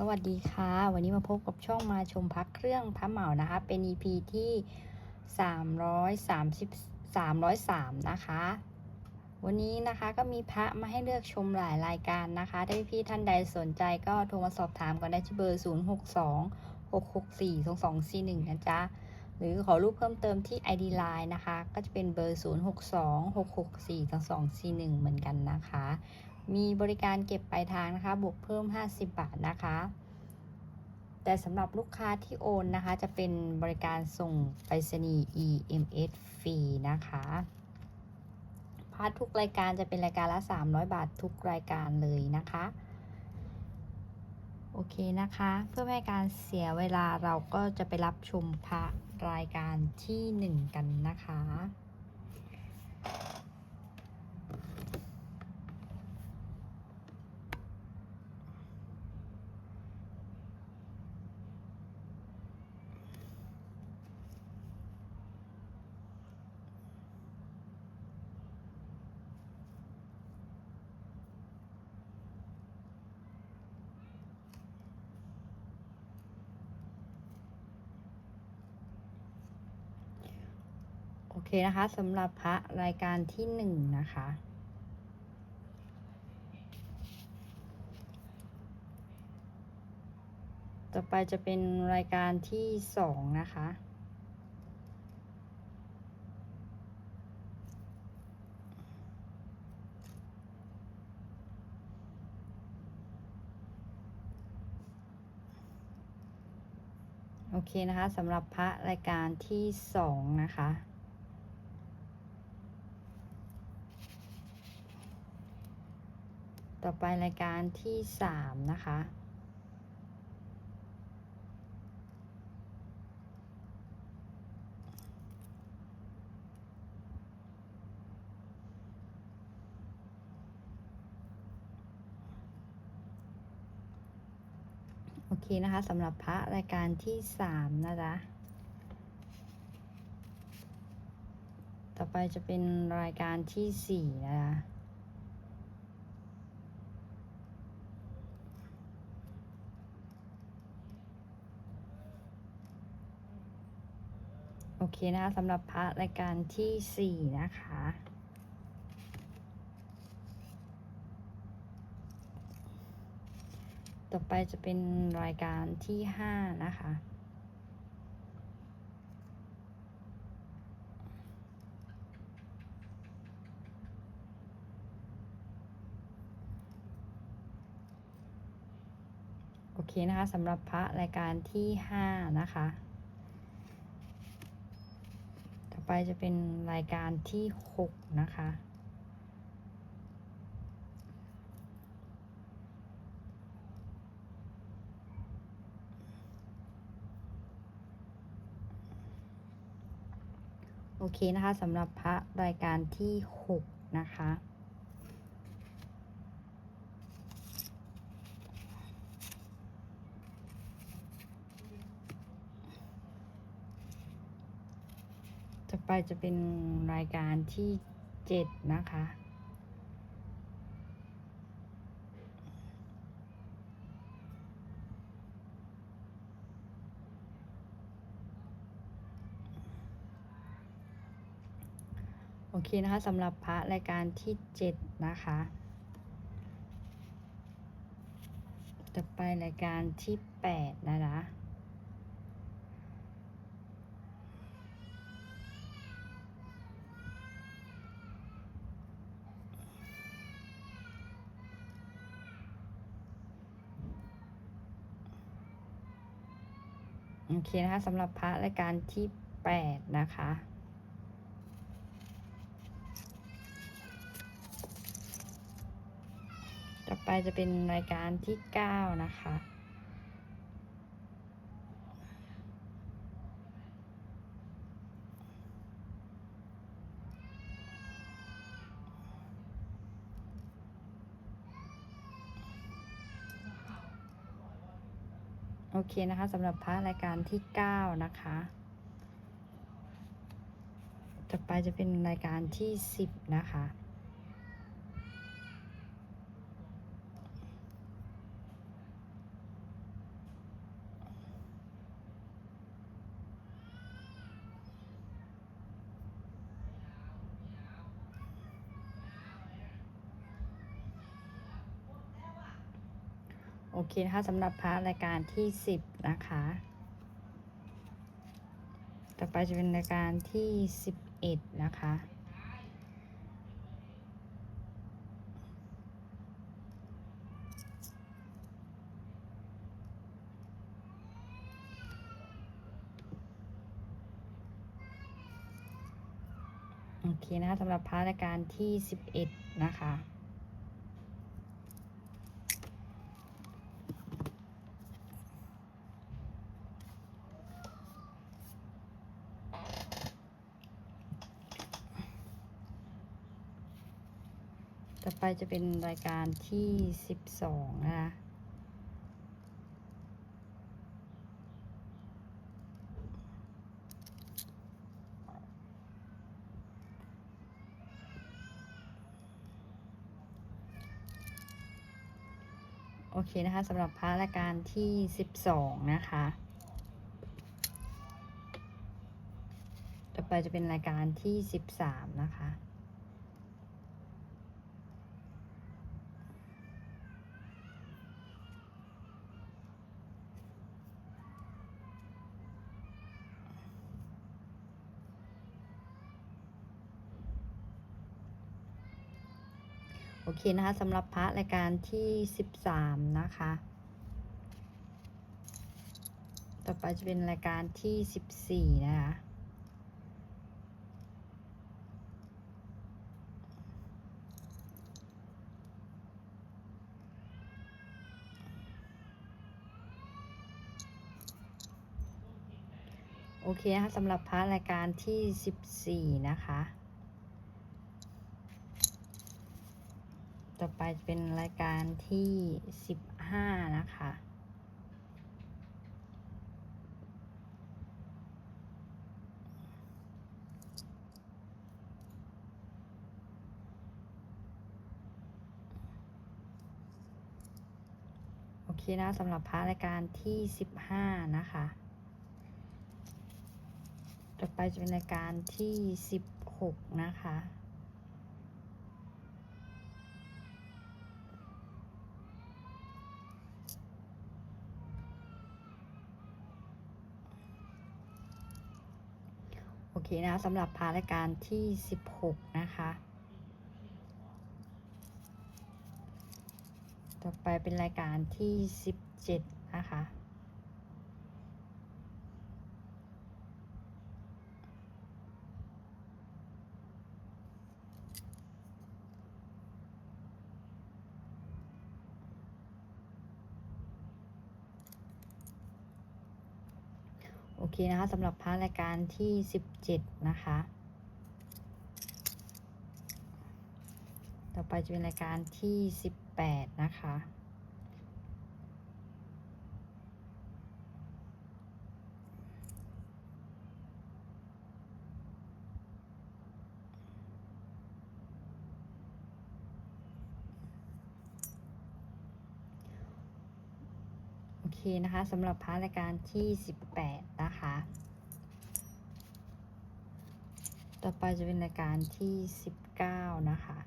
สวัสดีค่ะ วันนี้มาพบกับช่องมาชมพักเครื่องพระเหมานะคะ เป็น EP ที่ 330 303 นะคะ วันนี้นะคะก็มีพระมาให้เลือกชมหลายรายการนะคะถ้าพี่ท่านใดสนใจก็โทรมาสอบถามกันได้ที่เบอร์ 062 664 2241 นะจ๊ะ หรือขอรูปเพิ่มเติมที่ ID Line นะคะ ก็จะเป็นเบอร์ 062 664 2241 เหมือนกันนะคะ มีบริการเก็บปลายทางนะคะบวกเพิ่ม 50 บาทนะคะ แต่สำหรับลูกค้าที่โอนนะคะ จะเป็นบริการส่งไปรษณีย์ EMS ฟรีนะคะพาร์ททุกรายการจะเป็นรายการละ 300 บาททุกรายการเลยนะคะโอเคนะคะ เพื่อไม่ให้การเสียเวลาเราก็จะไปรับชมพระรายการที่ 1 กันนะคะ อเคนะคะสำหรับพระรายการที่หนึ่งนะคะ ต่อไปจะเป็นรายการที่สองนะคะ โอเคนะคะสำหรับพระรายการที่สองนะคะ ต่อไปรายการที่สามนะคะ โอเคนะคะสำหรับพระรายการที่สามนะจ๊ะต่อไปจะเป็นรายการที่สี่นะคะ โอเคนะคะสำหรับพระรายการที่สี่นะคะ ต่อไปจะเป็นรายการที่ห้านะคะโอเคนะคะสำหรับพระรายการที่ห้านะคะ ต่อ ไปจะเป็นรายการที่หกนะคะ โอเคนะคะสำหรับพระรายการที่หกนะคะ อไปจะเป็นรายการที่เจ็ดนะคะ โอเคนะคะสำหรับพระรายการที่เจ็ดนะคะต่อไปรายการที่แปดนะคะ โอเคนะคะสำหรับพระรายการที่แปดนะคะต่อไปจะเป็นรายการที่เก้านะคะ โอเคนะคะสำหรับพระรายการที่เก้านะคะ ต่อไปจะเป็นรายการที่สิบนะคะ อเคนะคะสำหรับพาร์ทรายการที่สิบนะคะ ต่อไปจะเป็นรายการที่สิบเอ็ดนะคะโอเคนะคะสำหรับพาร์ทรายการที่สิบเอ็ดนะคะ จะเป็นรายการที่สิบสองนะคะโอเคนะคะสำหรับพาร์ทรายการที่สิบสองนะคะต่อไปจะเป็นรายการที่สิบสามนะคะ เคนะคะสำหรับพระรายการที่สิบสามนะคะ ต่อไปจะเป็นรายการที่สิบสี่นะคะโอเคนะคะสำหรับพระรายการที่สิบสี่นะคะ ต่อไปจะเป็นรายการที่สิบห้านะคะ โอเคนะสำหรับพาร์ทรายการที่สิบห้านะคะ ต่อไปจะเป็นรายการที่สิบหกนะคะ เคนะคะสำหรับพารายการที่ 16 นะคะ ต่อไปเป็นรายการที่ 17 นะคะ โอเคนะคะสำหรับพาร์ทรายการที่ 17 นะคะ ต่อไปจะเป็นรายการที่ 18 นะคะ อเคนะคะสำหรับพาร์ทรายการที่ 18 นะคะ ต่อไปจะเป็นรายการที่ 19 นะคะ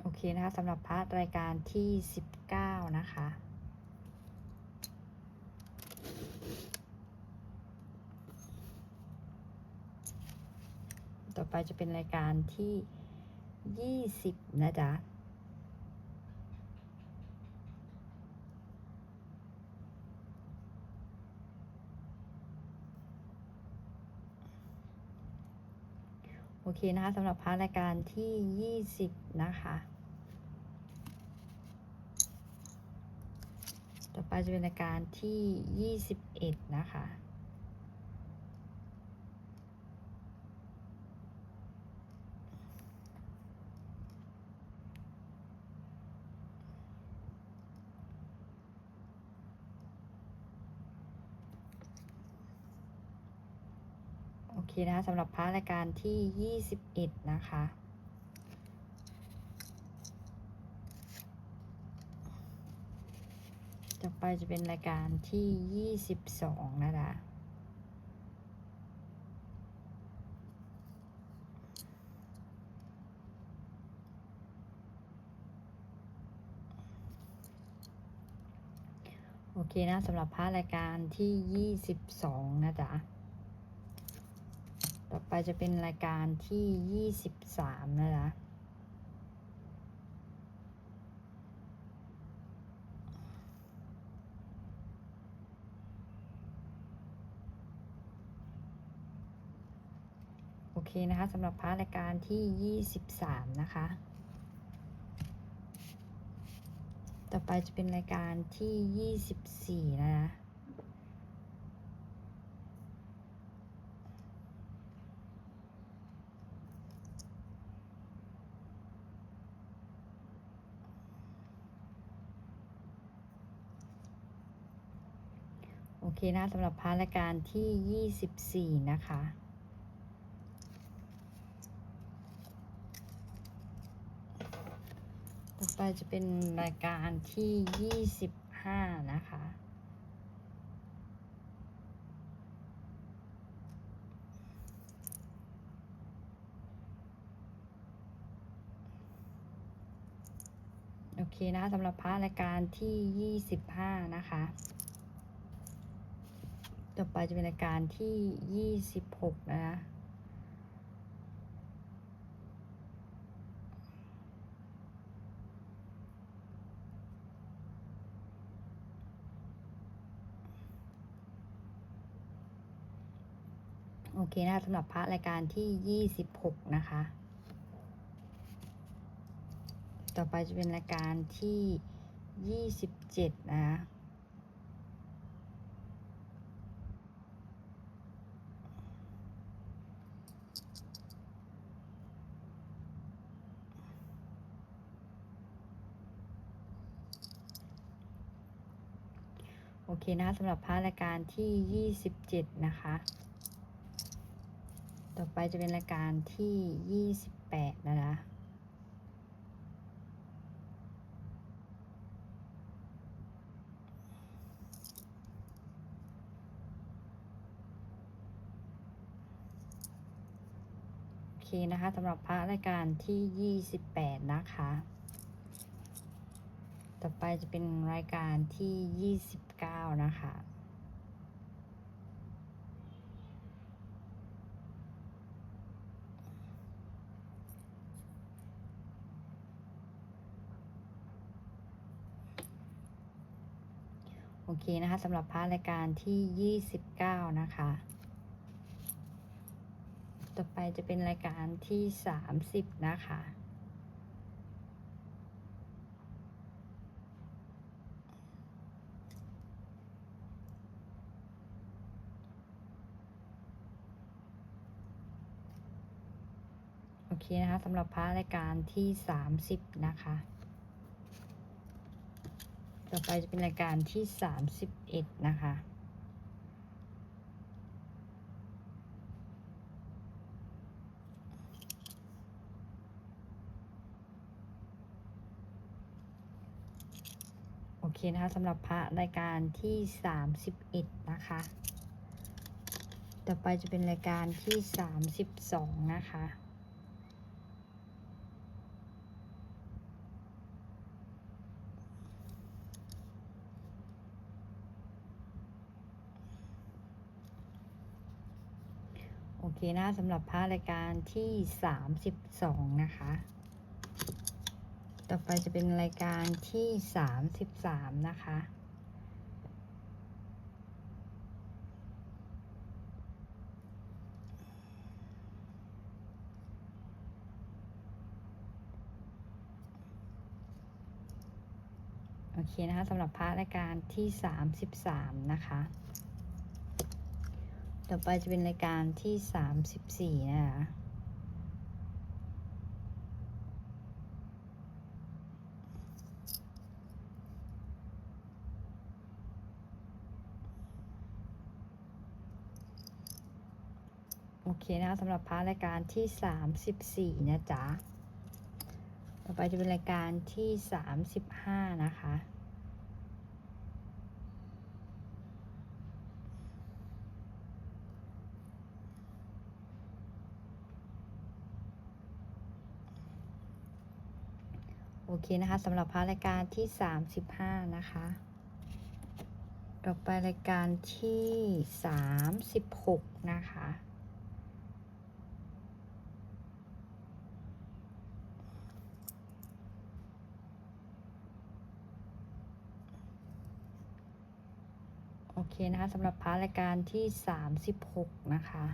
โอเคนะคะสำหรับพาร์ทรายการที่ 19 นะคะ ต่อไปจะเป็นรายการที่20นะจ๊ะโอเคนะคะสำหรับพาร์ทรายการที่ 20 นะคะ ต่อไปจะเป็นรายการที่ 21 นะคะ เคนะสำหรับพระรายการที่ 21 นะคะ ต่อไปจะเป็นรายการที่ 22 นะคะโอเคนะสำหรับพาร์รายการที่ 22 นะจ๊ะ ต่อไปจะเป็นรายการที่ยี่สิบสามนะจ๊ะโอเคนะคะสำหรับพาร์ทรายการที่ 23 นะคะ ต่อไปจะเป็นรายการที่ 24 นะคะ เคนะสำหรับพาร์ทรายการที่ 24 นะคะ ต่อไปจะเป็นรายการที่ 25 นะคะโอเคนะสำหรับพาร์ทรายการที่ 25 นะคะ ต่อไปจะเป็นรายการที่26นะคะโอเคนะสำหรับพระรายการที่26นะคะ ต่อไปจะเป็นรายการที่27นะคะ อเคนะคะสำหรับพระรายการที่ 27 นะคะ ต่อไปจะเป็นรายการที่ 28 นะคะโอเคนะคะสำหรับพระรายการที่ 28 นะคะ ต่อไปจะเป็นรายการที่ 29 นะคะ โอเคนะคะสำหรับพาร์ทรายการที่ 29 นะคะ ต่อไปจะเป็นรายการที่ 30 นะคะ โอเคนะคะสำหรับพร์ทรายการที่30นะคะ ต่อไปจะเป็นรายการที่31นะคะโอเคนะคะสำหรับพระรายการที่31นะคะ ต่อไปจะเป็นรายการที่32นะคะ เคนะสำหรับพระรายการที่ 32 นะคะ ต่อไปจะเป็นรายการที่ 33 นะคะโอเคนะคะสำหรับพระรายการที่ 33 นะคะ ต่อไปจะเป็นรายการที่34นะคะโอเคนะคะสำหรับพาร์ทรายการที่34นะจ๊ะ ต่อไปจะเป็นรายการที่35นะคะ อเคนะคะสำหรับพารายการที่ 35 นะคะ ต่อไปรายการที่สามสิบหกนะคะโอเคนะคะสำหรับพาร์ทรายการที่ 36 นะคะ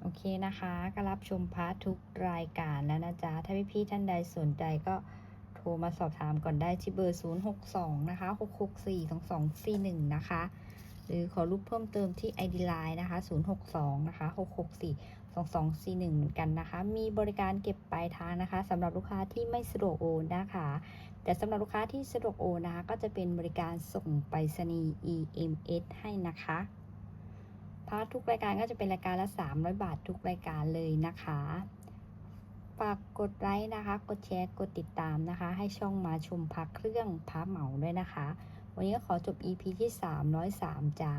โอเคนะคะก็รับชมพาร์ททุกรายการแล้วนะจ๊ะ ถ้าพี่ๆท่านใดสนใจก็โทรมาสอบถามก่อนได้ที่เบอร์ 062 นะคะ 664 2241 นะคะ หรือขอรูปเพิ่มเติมที่ ID Line นะคะ 062 นะคะ 664 2241 เหมือนกันนะคะ มีบริการเก็บปลายทางนะคะสำหรับลูกค้าที่ไม่สะดวกโอนนะคะ แต่สำหรับลูกค้าที่สะดวกโอนนะคะ ก็จะเป็นบริการส่งไปรษณีย์ EMS ให้นะคะ พาร์ททุกรายการก็จะเป็นรายการละ 300 บาททุกรายการเลยนะคะ ฝากกดไลค์นะคะ กดแชร์กดติดตามนะคะ ให้ช่องมาชมพักเครื่องพาเหมาด้วยนะคะ วันนี้ก็ขอจบ EP ที่ 303 จ้า